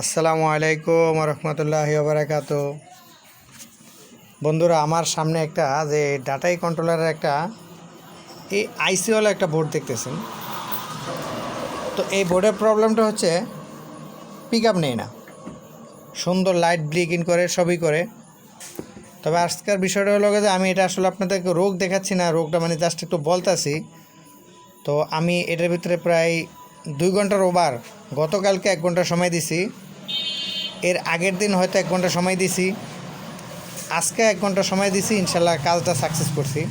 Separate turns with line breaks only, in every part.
আসসালামু আলাইকুম রহমতুল্লাহ বারাকাত বন্ধুরা, আমার সামনে একটা যে ডাটাই কন্ট্রোলারের একটা এই আইসিওয়ালা একটা বোর্ড দেখতেছেন। তো এই বোর্ডের প্রবলেমটা হচ্ছে পিক আপ নেই না। সুন্দর লাইট ব্লিকিং করে, সবই করে। তবে আজকের বিষয়টা হলো যে আমি এটা আসলে আপনাদেরকে রোগ দেখাচ্ছি না, রোগটা মানে জাস্ট একটু বলতাছি। তো আমি এটার ভিতরে প্রায় দুই ঘণ্টার ওভার গতকালকে এক ঘণ্টা সময় দিছি। এর আগের দিন হয়তো এক ঘণ্টা সময় দিছি। আজকে এক ঘণ্টা সময় দিছি, ইনশাল্লাহ কাজটা সাকসেস করছি।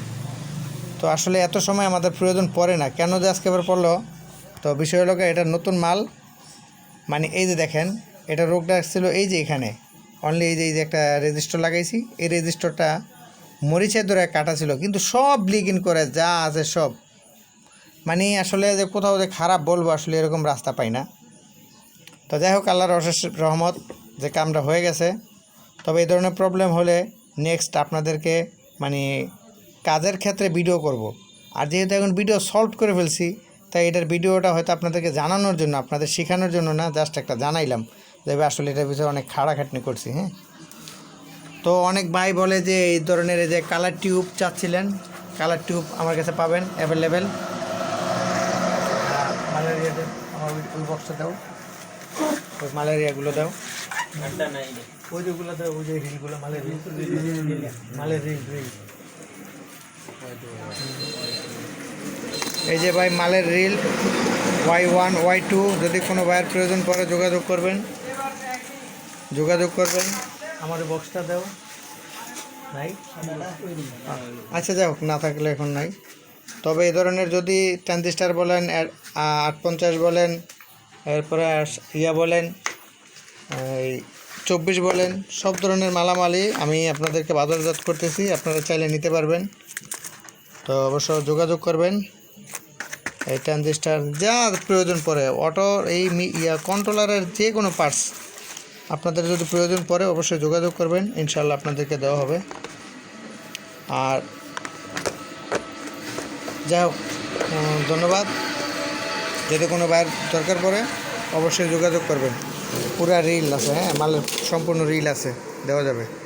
তো আসলে এত সময় আমাদের প্রয়োজন পড়ে না। কেন যে আজকে এবার পড়ল? তো বিষয় হলো এটা নতুন মাল। মানে এই যে দেখেন, এটা রোগটা ছিল এই যে এখানে। অনলি এই যে এই যে একটা রেজিস্টার লাগাইছি। এই রেজিস্টারটা মরিচের ধরে কাটা ছিল। কিন্তু সব ব্লিকিং করে যা আছে সব। মানে আসলে যে কোথাও যে খারাপ বলব, আসলে এরকম রাস্তা পাই না। তো যাই হোক, আল্লাহর অশেষ রহমত। যে কামটা হয়ে গেছে। তবে এই ধরনের প্রবলেম হলে নেক্সট আপনাদেরকে মানে কাজের ক্ষেত্রে ভিডিও করব। আর যেহেতু এখন ভিডিও সলভ করে ফেলছি, তাই এটার ভিডিওটা হয়তো আপনাদেরকে জানানোর জন্য, আপনাদের শেখানোর জন্য না জাস্ট একটা জানাইলাম যে আসলে এটার বিষয়ে অনেক খাড়াখাটনি করছি হ্যাঁ। তো অনেক ভাই বলে যে এই ধরনের এই যে কালার টিউব চাচ্ছিলেন কালার টিউব আমার কাছে পাবেন অ্যাভেলেবেল ম্যালেরিয়াতে আমার ওই বক্সটা দাও। ওই ম্যালেরিয়াগুলো দাও। ওই যেগুলো দাও ওই যে রিলগুলো ম্যালেরিয়া মালের রিল রিল। এই যে ভাই মালের reel Y one Y two যদি কোনো ভাইয়ের প্রয়োজন পড়ে যোগাযোগ করবেন। যোগাযোগ করবেন। আমার বক্সটা দাও। নাই আচ্ছা যাই হোক না থাকলে এখন নাই। তবে এই ধরনের যদি ট্রানজিস্টার বলেন আট পঞ্চাশ বলেন এরপরে ইয়া বলেন এই চব্বিশ বলেন, সব ধরনের মালামালই আমি আপনাদেরকে বাজারজাত করতেছি, আপনারা চাইলে নিতে পারবেন। তো অবশ্য যোগাযোগ করবেন। এই ট্রানজিস্টার যা প্রয়োজন পড়ে অটোর এই ইয়া কন্ট্রোলারের যে কোনো পার্টস আপনাদের যদি প্রয়োজন পড়ে অবশ্যই যোগাযোগ করবেন ইনশাল্লাহ আপনাদেরকে দেওয়া হবে। আর যাই হোক ধন্যবাদ। যদি কোনো বাইর দরকার পড়ে অবশ্যই যোগাযোগ করবেন। পুরা রিল আছে হ্যাঁ? মালের সম্পূর্ণ রিল আছে দেওয়া যাবে।